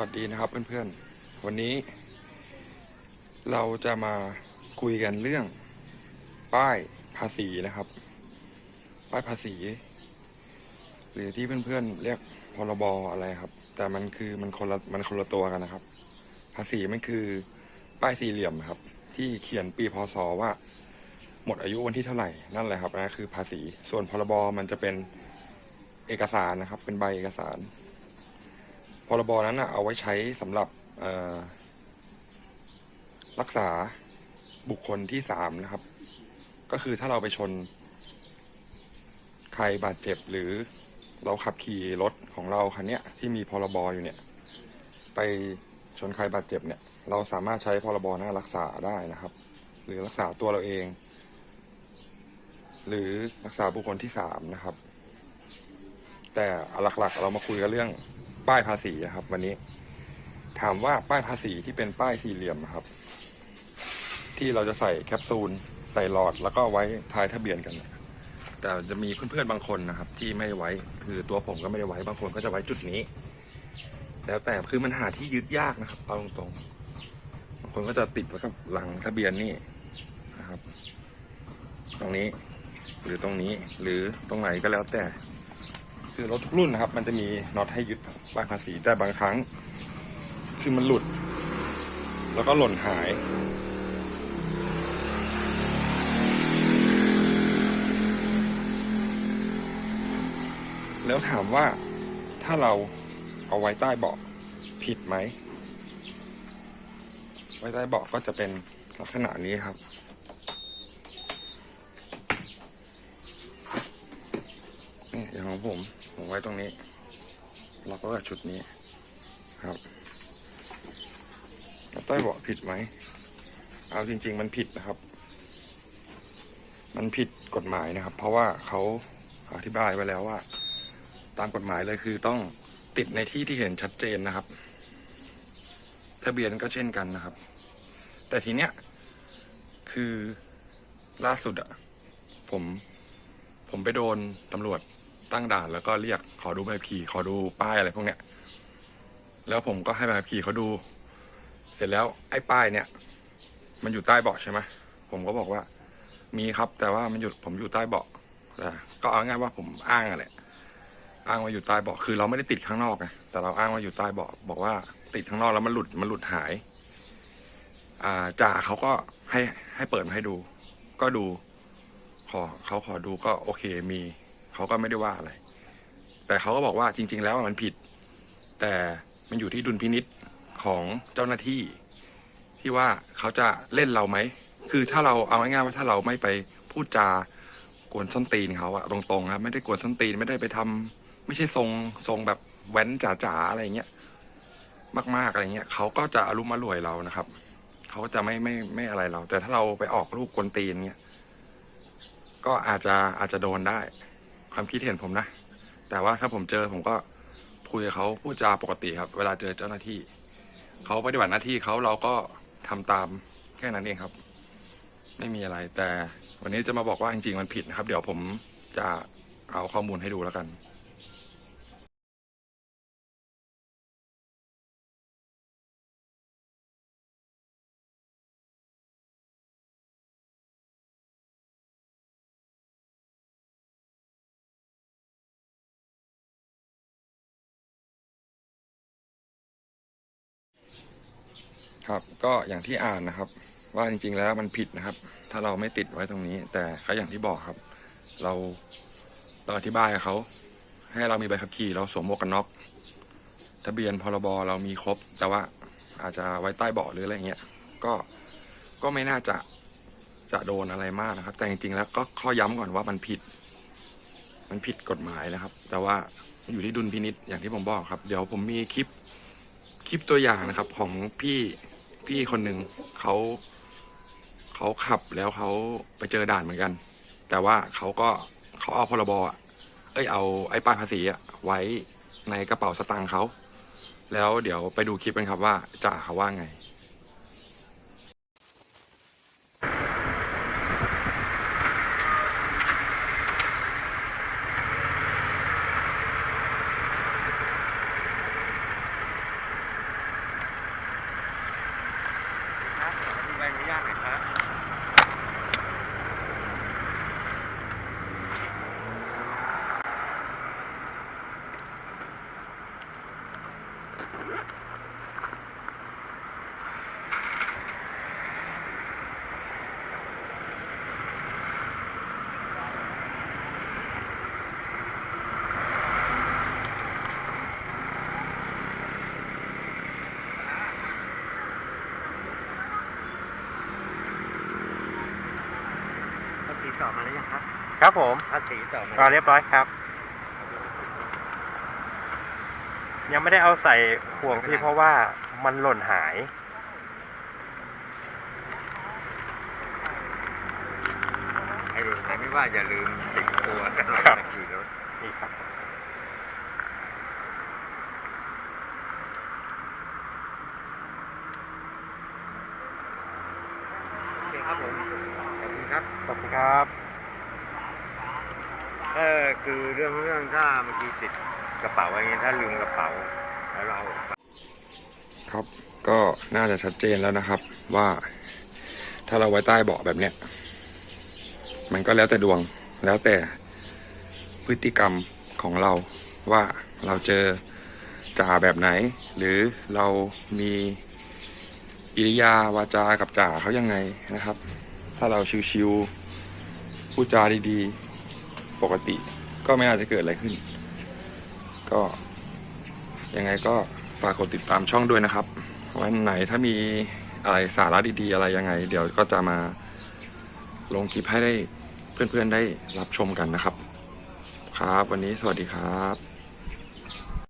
วัสดีนะครับเพื่อนๆ วันนี้ เราจะมาคุยกันเรื่อง ป้ายภาษีนะครับ ป้ายภาษี หรือที่เพื่อนๆเรียกพรบอะไรครับ แต่มันคือมันคนละมันคนละตัวกันนะครับ ภาษีมันคือป้ายสี่เหลี่ยมครับ ที่เขียนปีพศว่า หมดอายุวันที่เท่าไหร่นั่นแหละครับนะคือภาษีส่วนพรบมันจะเป็นเอกสารนะครับ เป็นใบเอกสาร พรบนั้นนะเอาไว้ใช้สำหรับรักษาบุคคลที่สามนะครับ ก็คือถ้าเราไปชน ใครบาดเจ็บหรือเราขับขี่รถของเราคันเนี้ยที่มีพรบอยู่เนี่ย ไปชนใครบาดเจ็บเนี่ย เราสามารถใช้พรบนั้นรักษาได้นะครับ หรือรักษาตัวเราเอง หรือรักษาบุคคลที่สามนะครับ แต่หลักๆ เรามาคุยกันเรื่อง ป้ายภาษีอะครับ วันนี้ ถามว่าป้ายภาษีที่เป็นป้ายสี่เหลี่ยมครับ ที่เราจะใส่แคปซูล ใส่หลอดแล้วก็ไว้ท้ายทะเบียนกัน แต่จะมีเพื่อนๆบางคนนะครับ ที่ไม่ไว้คือตัวผมก็ไม่ได้ไว้บางคนก็จะไว้จุดนี้ แล้วแต่คือมันหาที่ยึดยากนะครับเอาตรงๆบางคนก็จะติดไว้กับหลังทะเบียนนี่นะครับ ตรงนี้หรือตรงนี้หรือตรงไหนก็แล้วแต่ คือรถทุกรุ่นนะครับ มันจะมีน็อตให้ยึดป้ายภาษีแต่บางครั้ง คือมันหลุด แล้วก็หล่นหาย แล้วถามว่าถ้าเราเอาไว้ใต้เบาะผิดไหม ไว้ใต้เบาะก็จะเป็นลักษณะนี้ครับนี่อย่างของผม ผมไว้ตรงนี้เราก็ชุดนี้ครับแล้วใต้เบาะผิดไหม เอาจริง ๆ มันผิดนะครับ มันผิดกฎหมายนะครับ เพราะว่าเขาอธิบายไว้แล้วว่า ตามกฎหมายเลยคือต้องติดในที่ที่เห็นชัดเจนนะครับ ทะเบียนก็เช่นกันนะครับ แต่ทีเนี้ยคือล่าสุดอะผม ผมไปโดนตำรวจ ตั้งด่านแล้วก็เรียกขอดูใบขับขี่ขอดูป้ายอะไรพวกเนี้ย แล้วผมก็ให้ใบขับขี่เขาดู เสร็จแล้วไอ้ป้ายเนี่ย มันอยู่ใต้เบาะใช่ไหมผมก็บอกว่า มีครับแต่ว่ามันอยู่ผมอยู่ใต้เบาะแต่ก็เอาง่ายว่าผมอ้างอะแหละอ้างว่าอยู่ใต้เบาะคือเราไม่ได้ติดข้างนอกไงแต่เราอ้างว่าอยู่ใต้เบาะบอกว่าติดข้างนอกแล้วมันหลุดมันหลุดหาย อ่าจ่าเขาก็ให้ให้เปิดมาให้ดู ก็ดูขอเขาขอดูก็โอเคมี เขาก็ไม่ได้ว่าอะไร แต่เขาก็บอกว่าจริง ๆ แล้วมันผิด แต่มันอยู่ที่ดุลพินิษของเจ้าหน้าที่ ที่ว่าเขาจะเล่นเราไหม คือถ้าเราเอาง่ายๆว่าถ้าเราไม่ไปพูดจากวนส้นตีนเขาอะตรงๆครับไม่ได้กวนส้นตีนไม่ได้ไปทำไม่ใช่ทรงทรงแบบแว้นจ๋าๆอะไรเงี้ยมากๆอะไรเงี้ยเขาก็จะอารมณ์มารวยเรานะครับเขาก็จะไม่ไม่ไม่อะไรเรา แต่ถ้าเราไปออกลูกกวนตีนเงี้ยก็อาจจะอาจจะโดนได้ ความคิดเห็นผมนะ แต่ว่าถ้าผมเจอผมก็คุยกับเขาพูดจาปกติครับ เวลาเจอเจ้าหน้าที่ เขาปฏิบัติหน้าที่เขาเราก็ทำตามแค่นั้นเองครับ ไม่มีอะไร แต่วันนี้จะมาบอกว่าจริงๆมันผิดนะครับ เดี๋ยวผมจะเอาข้อมูลให้ดูแล้วกัน ครับก็อย่างที่อ่านนะครับ ว่าจริงๆแล้วมันผิดนะครับ ถ้าเราไม่ติดไว้ตรงนี้ แต่ก็อย่างที่บอกครับ เราเราอธิบายกับเขาให้เรามีใบขับขี่เราสวมหมวกกันน็อกทะเบียนพรบเรามีครบ แต่ว่าอาจจะไว้ใต้เบาะหรืออะไรเงี้ยก็ก็ไม่น่าจะจะโดนอะไรมากนะครับ แต่จริงๆแล้วก็ข้อย้ำก่อนว่ามันผิด มันผิดกฎหมายนะครับ แต่ว่าอยู่ที่ดุลพินิษอย่างที่ผมบอกครับ เดี๋ยวผมมีคลิปคลิปตัวอย่างนะครับ ของพี่ พี่คนหนึ่งเขาเขาขับแล้วเขาไปเจอด่านเหมือนกัน แต่ว่าเขาก็เขาเอาพรบอะเอ้ยเอาไอ้ป้ายภาษีอะไว้ในกระเป๋าสตางค์เขา แล้วเดี๋ยวไปดูคลิปกันครับว่าจ่าเขาว่าไง ยังครับครับผมภาษีต่อมาก็เรียบร้อยครับ ยังไม่ได้เอาใส่ห่วงพี่เพราะว่ามันหล่นหาย ไอ้เด็กแต่ไม่ว่าอย่าลืมติดตัวกันเราครับขี่รถนี่ครับโอเคครับผมขอบคุณครับ ขอบคุณครับ เออคือเรื่องเรื่องถ้าเมื่อกี้ติดกระเป๋าอะไรเงี้ยถ้าลืมกระเป๋าแล้วเราครับก็น่าจะชัดเจนแล้วนะครับว่าถ้าเราไว้ใต้เบาะแบบเนี้ยมันก็แล้วแต่ดวงแล้วแต่พฤติกรรมของเราว่าเราเจอจ่าแบบไหน หรือเรามีกิริยาวาจากับจ่าเขายังไงนะครับ ถ้าเราชิวๆพูดจาดีๆ ปกติ ก็ไม่น่าจะเกิดอะไรขึ้น ก็ยังไงก็ฝากกดติดตามช่องด้วยนะครับ วันไหนถ้ามีอะไรสาระดีๆ อะไรยังไง เดี๋ยวก็จะมาลงคลิปให้ได้เพื่อนๆได้รับชมกันนะครับ ครับ วันนี้สวัสดีครับ